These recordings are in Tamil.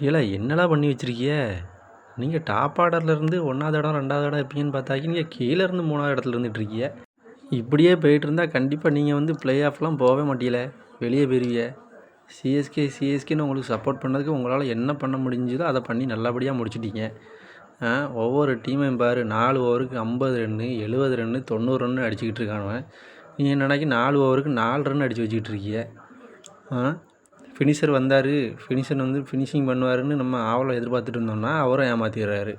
இல்லை என்னடா பண்ணி வச்சிருக்கிய? நீங்கள் டாப் ஆர்டர்லேருந்து ஒன்றாவது இடம் ரெண்டாவது இடம் இருப்பீங்கன்னு பார்த்தாக்கி நீங்கள் கீழே இருந்து மூணாவது இடத்துல இருந்துட்டு இருக்கீங்க இப்படியே போயிட்டு இருந்தால் கண்டிப்பாக நீங்கள் வந்து ப்ளே ஆஃப்லாம் போகவே மாட்டீங்களே. வெளியே போயிருவிய. சிஎஸ்கே சிஎஸ்கேன்னு உங்களுக்கு சப்போர்ட் பண்ணதுக்கு உங்களால் என்ன பண்ண முடிஞ்சதோ அதை பண்ணி நல்லபடியாக முடிச்சிட்டீங்க. ஆ, ஒவ்வொரு டீமையும் பாரு நாலு ஓவருக்கு ஐம்பது ரன்னு எழுபது ரன்னு தொண்ணூறு ரன்னு அடிச்சுக்கிட்டு இருக்கானுவன். நீங்கள் நினைக்கி நாலு ஓவருக்கு நாலு ரன் அடித்து வச்சுக்கிட்டு இருக்கீங்க ஆ ஃபினிஷர் வந்தார். ஃபினிஷர் வந்து ஃபினிஷிங் பண்ணுவாருன்னு நம்ம ஆவலை எதிர்பார்த்துட்டு இருந்தோம்னா அவரும் ஏமாற்றிடுறாரு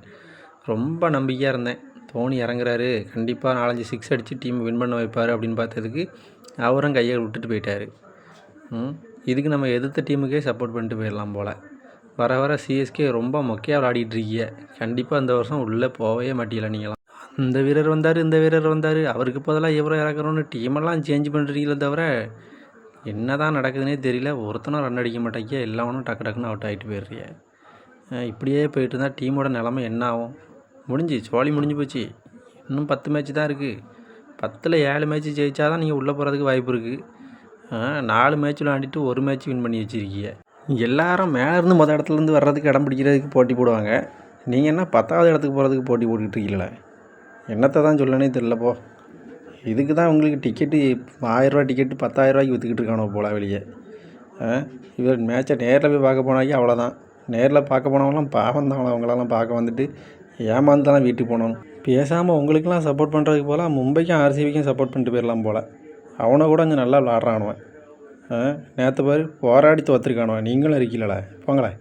ரொம்ப நம்பிக்கையாக இருந்தேன். தோனி இறங்குறாரு. கண்டிப்பாக நாலஞ்சு சிக்ஸ் அடித்து டீம் வின் பண்ண வைப்பார் அப்படின்னு பார்த்ததுக்கு அவரும் கையை விட்டுட்டு போயிட்டார். இதுக்கு நம்ம எதிர்த்த டீமுக்கே சப்போர்ட் பண்ணிட்டு போயிடலாம் போல். வர வர சிஎஸ்கே ரொம்ப மொக்கையாக விளையாடிட்டு கண்டிப்பாக இந்த வருஷம் உள்ளே போகவே மாட்டீங்களா நீங்களாம்? அந்த வீரர் வந்தார் இந்த வீரர் வந்தார். அவருக்கு பதிலாக இவரை இறக்குறோன்னு டீமெல்லாம் சேஞ்ச் பண்ணுறீங்களே தவிர என்ன தான் நடக்குதுன்னே தெரியல. ஒருத்தனும் ரன் அடிக்க மாட்டேங்க எல்லாவனும் டக்கு டக்குன்னு அவுட் ஆகிட்டு போயிடுறிய? இப்படியே போயிட்டு இருந்தால் டீமோட நிலமை என்ன ஆகும்? முடிஞ்சு சோழி முடிஞ்சு போச்சு. இன்னும் பத்து மேட்ச் தான் இருக்குது பத்தில் ஏழு மேட்ச் ஜெயிச்சா தான் நீங்கள் உள்ளே போகிறதுக்கு வாய்ப்பு இருக்குது நாலு மேட்ச் விளாண்டிட்டு ஒரு மேட்ச் வின் பண்ணி வச்சுருக்கீங்க எல்லாரும் மேலேருந்து மொதல் இடத்துலேருந்து வர்றதுக்கு இடம் பிடிக்கிறதுக்கு போட்டி போடுவாங்க. நீங்கள் என்ன பத்தாவது இடத்துக்கு போகிறதுக்கு போட்டி போட்டுக்கிட்டு இருக்கீங்களே? என்னத்தை தான் சொல்லனே தெரிலப்போ இதுக்கு தான் உங்களுக்கு டிக்கெட்டு ஆயிரரூவா டிக்கெட்டு பத்தாயிரரூவாய்க்கு விற்றுக்கிட்டு இருக்கானோ போல வெளியே. ஆ, இவர் மேட்சை நேரில் போய் பார்க்க போனாக்கி அவ்வளோதான் நேரில் பார்க்க போனவங்களாம் பாவம் தான் அவங்களெல்லாம் பார்க்க வந்துட்டு ஏமாந்து தான் வீட்டுக்கு போனோம் பேசாமல் உங்களுக்கெல்லாம் சப்போர்ட் பண்ணுறதுக்கு போல் மும்பைக்கும் ஆர்சிபிக்கும் சப்போர்ட் பண்ணிட்டு போயிடலாம் போல். அவனை கூட கொஞ்சம் நல்லா விளாட்றானுவன். நேற்று பாரு போராடி தோற்றுருக்கானுவன் நீங்களும் இருக்கீங்களே போங்களேன்